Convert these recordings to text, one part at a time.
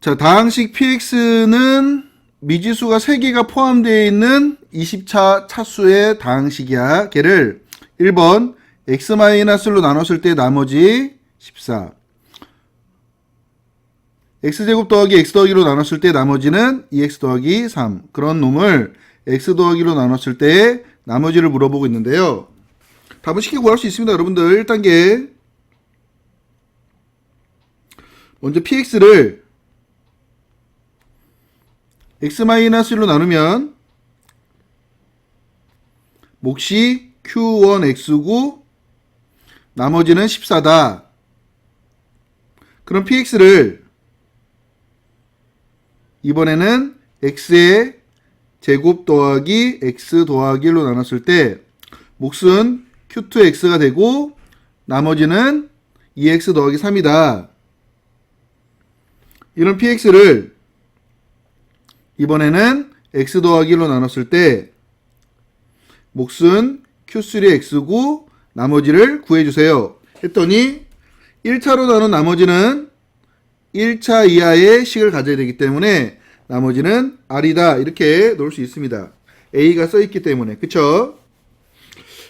자, 다항식 px는 미지수가 3개가 포함되어 있는 20차 차수의 다항식이야. 걔를 1번 x-로 나눴을 때 나머지 14 x제곱 더하기 x 더하기로 나눴을 때 나머지는 2x 더하기 3 그런 놈을 x 더하기로 나눴을 때 나머지를 물어보고 있는데요. 답은 쉽게 구할 수 있습니다. 여러분들 1단계 먼저 px를 x-1로 나누면 몫이 q1x고 나머지는 14다. 그럼 px를 이번에는 x의 제곱 더하기 x 더하기 1로 나눴을 때 몫은 q2x가 되고 나머지는 2x 더하기 3이다. 이런 px를 이번에는 x 더하기 1로 나눴을 때 몫은 q3x고 나머지를 구해주세요. 했더니 1차로 나눈 나머지는 1차 이하의 식을 가져야 되기 때문에 나머지는 R이다 이렇게 놓을 수 있습니다. A가 써있기 때문에 그쵸?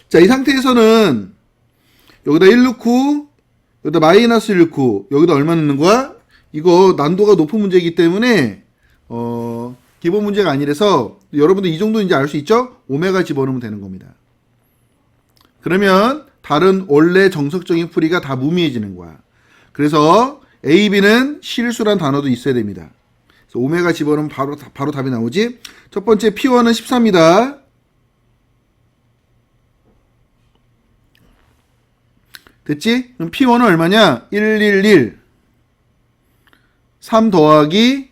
자 이 상태에서는 여기다 1 넣고 여기다 마이너스 1 넣고 여기다 얼마 넣는 거야? 이거 난도가 높은 문제이기 때문에 어 기본 문제가 아니라서 여러분들 이 정도 이제 알 수 있죠? 오메가 집어넣으면 되는 겁니다. 그러면 다른 원래 정석적인 풀이가 다 무미해지는 거야. 그래서 A, B는 실수란 단어도 있어야 됩니다. 오메가 집어넣으면 바로, 바로 답이 나오지. 첫 번째 P1은 14입니다. 됐지? 그럼 P1은 얼마냐? 111. 3 더하기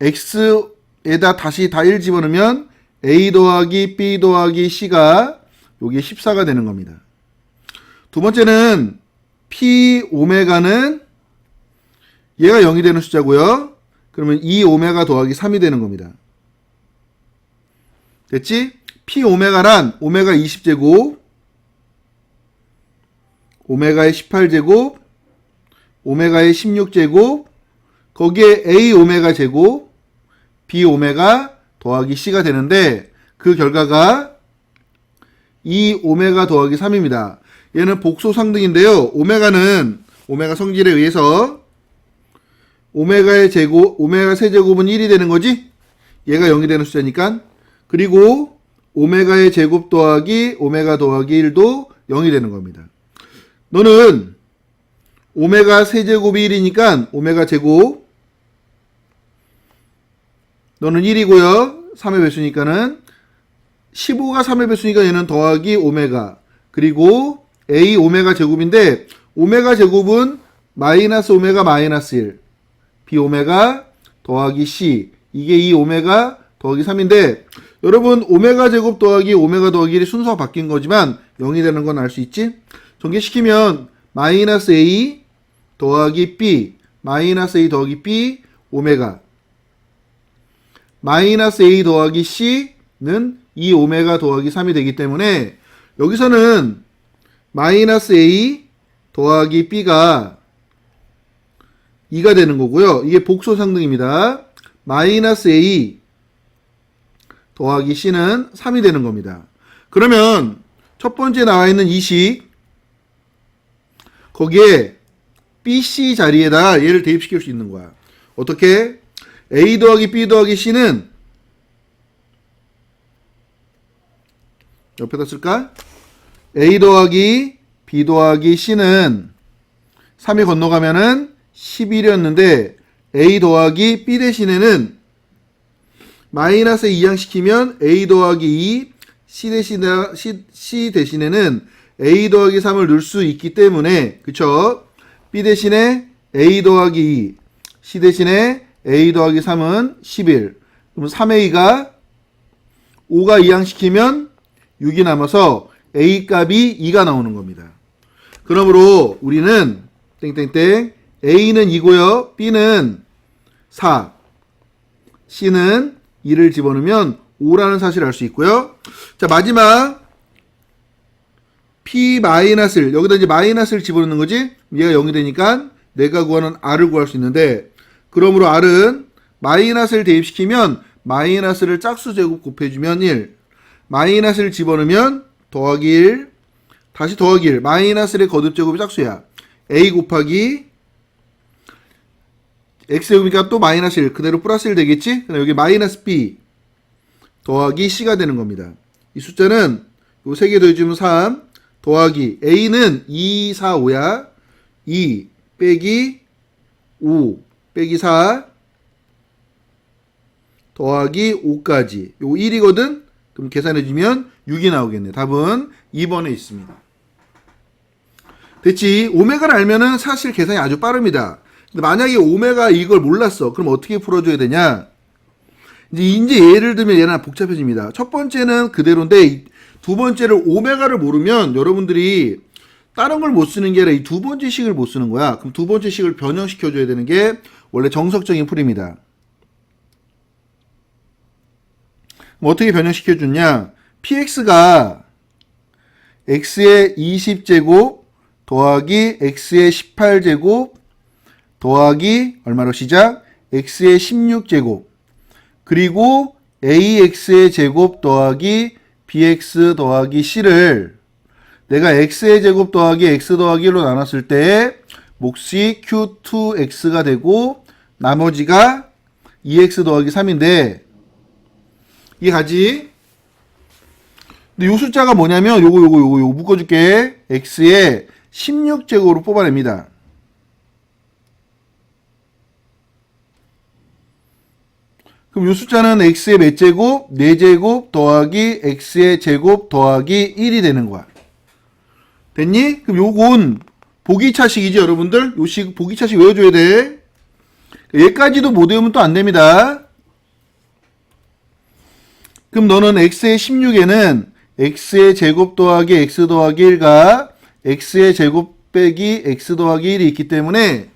X 에다 다시 다 1 집어넣으면 A 더하기 B 더하기 C가 요게 14가 되는 겁니다. 두 번째는 P 오메가는 얘가 0이 되는 숫자고요. 그러면 2 오메가 더하기 3이 되는 겁니다. 됐지? P 오메가란 오메가 20제곱, 오메가의 18제곱, 오메가의 16제곱, 거기에 A 오메가 제곱, B 오메가 더하기 C가 되는데 그 결과가 2 오메가 더하기 3입니다. 얘는 복소 상등인데요. 오메가는 오메가 성질에 의해서 오메가의 제곱, 오메가 세제곱은 1이 되는 거지? 얘가 0이 되는 숫자니까. 그리고 오메가의 제곱 더하기 오메가 더하기 1도 0이 되는 겁니다. 너는 오메가 세제곱이 1이니까 오메가 제곱 너는 1이고요. 3의 배수니까는 15가 3의 배수니까 얘는 더하기 오메가 그리고 a 오메가 제곱인데 오메가 제곱은 마이너스 오메가 마이너스 1 b 오메가 더하기 c 이게 이 오메가 더하기 3인데 여러분 오메가 제곱 더하기 오메가 더하기 1이 순서가 바뀐 거지만 0이 되는 건 알 수 있지? 전개시키면 마이너스 a 더하기 b 마이너스 a 더하기 b 오메가 마이너스 a 더하기 c는 2 오메가 더하기 3이 되기 때문에 여기서는 마이너스 a 더하기 b가 2가 되는 거고요. 이게 복소 상등입니다. 마이너스 a 더하기 c는 3이 되는 겁니다. 그러면 첫 번째 나와 있는 이식 거기에 bc 자리에다 얘를 대입시킬 수 있는 거야. 어떻게? A 더하기 b 더하기 c는 옆에다 쓸까? a 더하기 b 더하기 c는 3이 건너가면은 11이었는데 a 더하기 b 대신에는 마이너스 2양시키면 a 더하기 2 c 대신에 c, c 대신에는 a 더하기 3을 넣을 수 있기 때문에 그쵸? b 대신에 a 더하기 2 c 대신에 a 더하기 3은 11 그럼 3a가 5가 이항시키면 6이 남아서 a 값이 2가 나오는 겁니다. 그러므로 우리는 땡땡땡 a는 2고요. b는 4 c는 2를 집어넣으면 5라는 사실을 알 수 있고요. 자 마지막 p 마이너스를 여기다 이제 마이너스를 집어넣는 거지. 얘가 0이 되니까 내가 구하는 r을 구할 수 있는데 그러므로 R은 마이너스를 대입시키면 마이너스를 짝수 제곱 곱해주면 1. 마이너스를 집어넣으면 더하기 1. 다시 더하기 1. 마이너스의 거듭 제곱이 짝수야. A 곱하기 X제곱이니까 또 마이너스 1. 그대로 플러스 1 되겠지? 그럼 여기 마이너스 B 더하기 C가 되는 겁니다. 이 숫자는 요 세 개 더해주면 3 더하기 A는 2, 4, 5야. 2 빼기 5 빼기 4 더하기 5까지. 요 1이거든? 그럼 계산해주면 6이 나오겠네. 답은 2번에 있습니다. 됐지? 오메가를 알면은 사실 계산이 아주 빠릅니다. 근데 만약에 오메가 이걸 몰랐어. 그럼 어떻게 풀어줘야 되냐? 이제, 이제 예를 들면 얘는 복잡해집니다. 첫 번째는 그대로인데, 이두 번째를 오메가를 모르면 여러분들이 다른 걸 못 쓰는 게 아니라 이 두 번째 식을 못 쓰는 거야. 그럼 두 번째 식을 변형시켜줘야 되는 게 원래 정석적인 풀입니다. 뭐 어떻게 변형시켜줬냐? px가 x의 20제곱 더하기 x의 18제곱 더하기 얼마로 시작? x의 16제곱 그리고 ax의 제곱 더하기 bx 더하기 c를 내가 x의 제곱 더하기 x 더하기 1로 나눴을 때 몫이 q2x가 되고 나머지가 2x 더하기 3인데 이해 가지? 근데 요 숫자가 뭐냐면 요거 요거 요거 요거 묶어줄게 x의 16제곱으로 뽑아냅니다. 그럼 요 숫자는 x의 몇 제곱? 4제곱 더하기 x의 제곱 더하기 1이 되는 거야. 됐니? 그럼 요건 보기차식이지 여러분들? 요식 보기차식 외워줘야 돼. 얘까지도 못 외우면 또 안 됩니다. 그럼 너는 x의 16에는 x의 제곱 더하기 x 더하기 1과 x의 제곱 빼기 x 더하기 1이 있기 때문에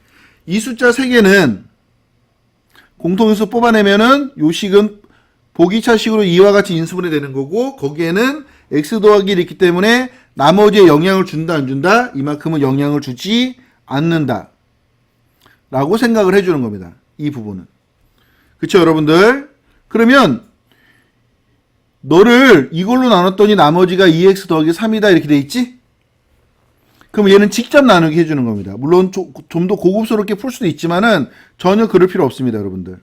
이 숫자 3개는 공통인수 뽑아내면은 요 식은 보기차식으로 이와 같이 인수분해 되는 거고 거기에는 x 더하기 1이 있기 때문에 나머지에 영향을 준다 안 준다 이만큼은 영향을 주지 않는다 라고 생각을 해주는 겁니다 이 부분은 그쵸 여러분들 그러면 너를 이걸로 나눴더니 나머지가 2x 더하기 3이다 이렇게 돼 있지? 그럼 얘는 직접 나누기 해주는 겁니다. 물론 좀 더 고급스럽게 풀 수도 있지만은 전혀 그럴 필요 없습니다, 여러분들.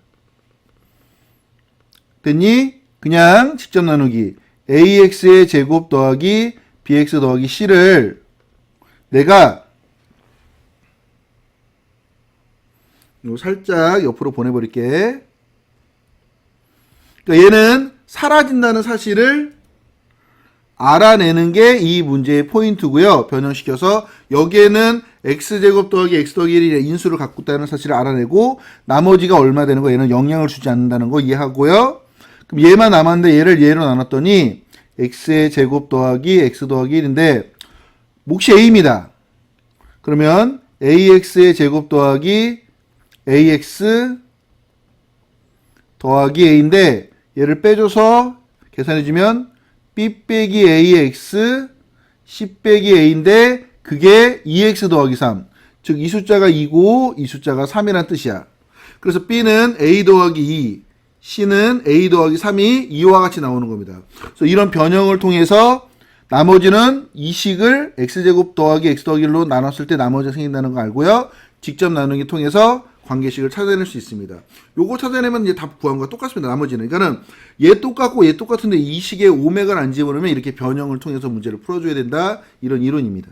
됐니? 그냥 직접 나누기. Ax의 제곱 더하기 bx 더하기 c를 내가 요 살짝 옆으로 보내버릴게. 그러니까 얘는 사라진다는 사실을 알아내는 게 이 문제의 포인트고요. 변형시켜서 여기에는 x제곱 더하기 x 더하기 1의 인수를 갖고 있다는 사실을 알아내고 나머지가 얼마 되는 거 얘는 영향을 주지 않는다는 거 이해하고요. 그럼 얘만 남았는데 얘를 얘로 나눴더니 x의 제곱 더하기 x 더하기 1인데 몫이 a입니다. 그러면 ax의 제곱 더하기 ax 더하기 a인데 얘를 빼줘서 계산해주면 b 빼기 ax c 빼기 a인데 그게 2x 더하기 3. 즉 이 숫자가 2고 이 숫자가 3이란 뜻이야. 그래서 b는 a 더하기 2, c는 a 더하기 3이 이와 같이 나오는 겁니다. 그래서 이런 변형을 통해서 나머지는 이 식을 x제곱 더하기 x 더하기 1로 나눴을 때 나머지가 생긴다는 거 알고요. 직접 나누기 통해서 관계식을 찾아낼 수 있습니다. 요거 찾아내면 이제 답 구한 거 똑같습니다. 나머지는. 그러니까는 얘 똑같고 얘 똑같은데 이 식에 오메가를 안 집어넣으면 이렇게 변형을 통해서 문제를 풀어줘야 된다. 이런 이론입니다.